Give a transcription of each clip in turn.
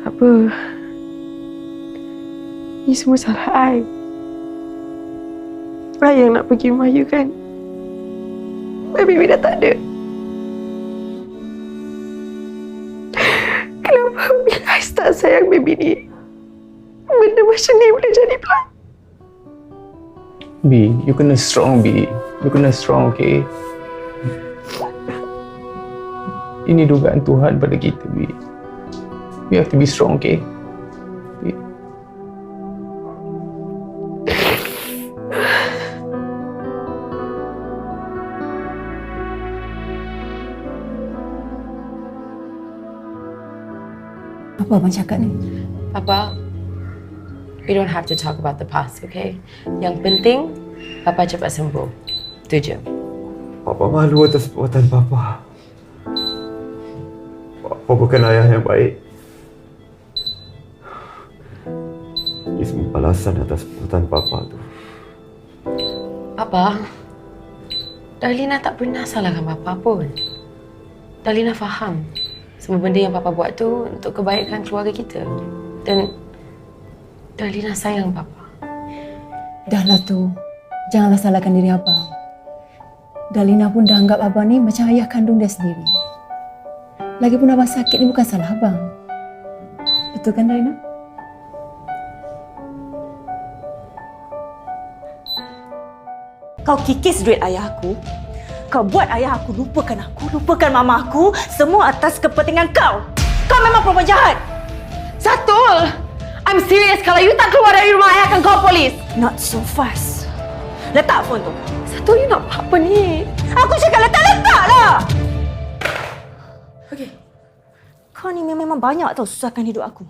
Tak apa. Ini semua salah I. I yang nak pergi rumah you kan. My baby dah tak ada. Kenapa bila I start sayang baby ni, benda macam ni boleh jadi pula? B, you kena strong B. You kena strong, okay? Ini dugaan Tuhan pada kita, B. You have to be strong, okay? Apa abang cakap ni? Papa, we don't have to talk about the past, okay? Yang penting, Papa cepat sembuh. Itu je. Papa malu atas perbuatan Papa. Papa bukan ayah yang baik. Balasan atas perbuatan Papa tu. Papa, Darlina tak pernah salahkan Papa pun. Darlina faham semua benda yang Papa buat tu untuk kebaikan keluarga kita. Dan Darlina sayang Papa. Dahlah tu. Janganlah salahkan diri abang. Dalina pun dah anggap abang ni macam ayah kandung dia sendiri. Lagipun abang sakit ni bukan salah abang. Betul kan Dalina? Kau kikis duit ayah aku. Kau buat ayah aku lupakan aku, lupakan mama aku. Semua atas kepentingan kau. Kau memang perempuan jahat. Satul! I'm serious. Kalau you tak keluar dari rumah, I akan call polis. Not so fast. Letak phone tu. Satul, you nak buat apa ni? Aku cakap letak-letak lah! Okay. Kau ni memang banyak tau susahkan hidup aku.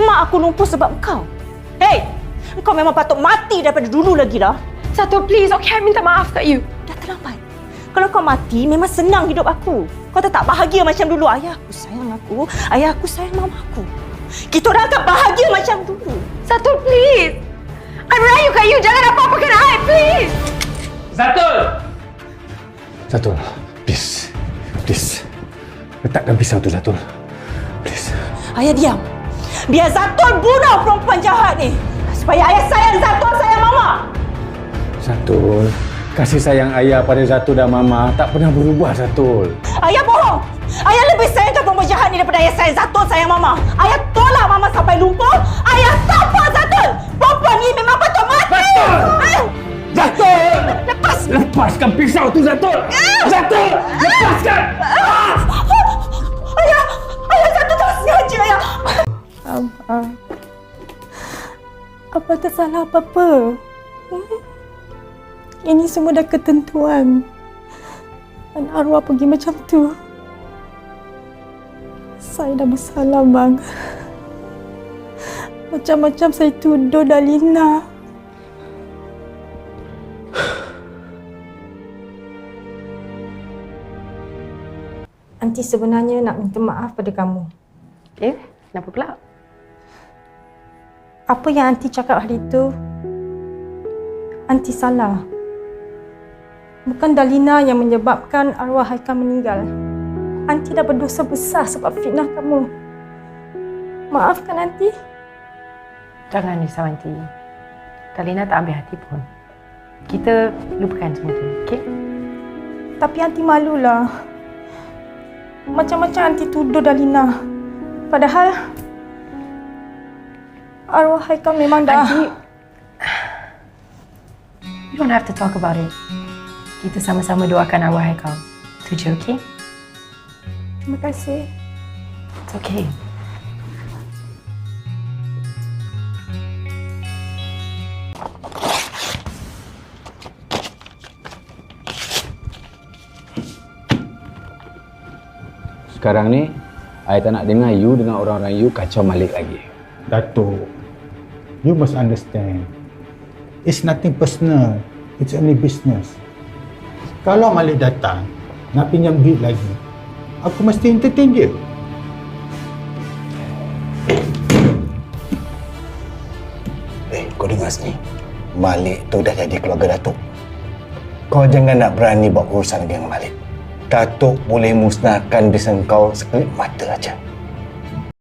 Mak aku lumpuh sebab kau. Hey! Kau memang patut mati daripada dulu lagi dah. Satul, please. Okay, I minta maaf kat you. Dah terlambat. Kalau kau mati, memang senang hidup aku. Kau tetap bahagia macam dulu. Ayah aku sayang aku. Ayah aku sayang mama aku. Kita orang akan bahagia macam dulu. Satul, please. I'm rayu kat you. Jangan apa-apakan I, please. Zatul, please. Please. Letakkan pisau tu, Zatul. Please. Ayah diam. Biar Zatul bunuh perempuan jahat ni. Supaya ayah sayang Zatul sayang mama. Zatul. Kasih sayang ayah pada Zatul dan Mama tak pernah berubah, Zatul. Ayah bohong. Ayah lebih sayangkan perempuan jahat ni daripada ayah sayang Zatul sayang mama. Ayah tolak mama sampai lumpuh. Ayah tampar Zatul. Perempuan ni memang patut mati. Betul. Ah! Zatul! Lepas. Lepaskan pisau tu, Zatul! Zatul! Lepaskan! Ayah. Ayah Zatul tak sengaja ayah. Abang. Apa tak salah apa-apa? Hmm? Ini semua dah ketentuan. Dan arwah pergi macam tu. Saya dah bersalah, bang. Macam-macam saya tuduh Dalina. Aunty sebenarnya nak minta maaf pada kamu. Eh, kenapa pula? Apa yang Aunty cakap hari itu, Aunty salah. Bukan Dalina yang menyebabkan arwah Haikal meninggal. Aunty dah berdosa besar sebab fitnah kamu. Maafkan Aunty. Jangan risau nanti. Darlina tak ambil hati pun. Kita lupakan semua tu, okay? Tapi Aunty malulah. Macam-macam Aunty tuduh Dalina. Padahal arwah Haikal memang dah... Aunty, you don't have to talk about it. Kita sama-sama doakan arwah Haikal. Itu je, okay? Terima kasih. It's okay. Sekarang ni, I tak nak dengar you dengan orang-orang you kacau Malik lagi. Datuk, you must understand. It's nothing personal. It's only business. Kalau Malik datang, nak pinjam duit lagi, aku mesti entertain dia. Eh, kau dengar sini. Malik tu dah jadi keluarga Datuk. Kau jangan nak berani buat urusan dengan Malik. Datuk boleh musnahkan bisnes kau sekelip mata aja.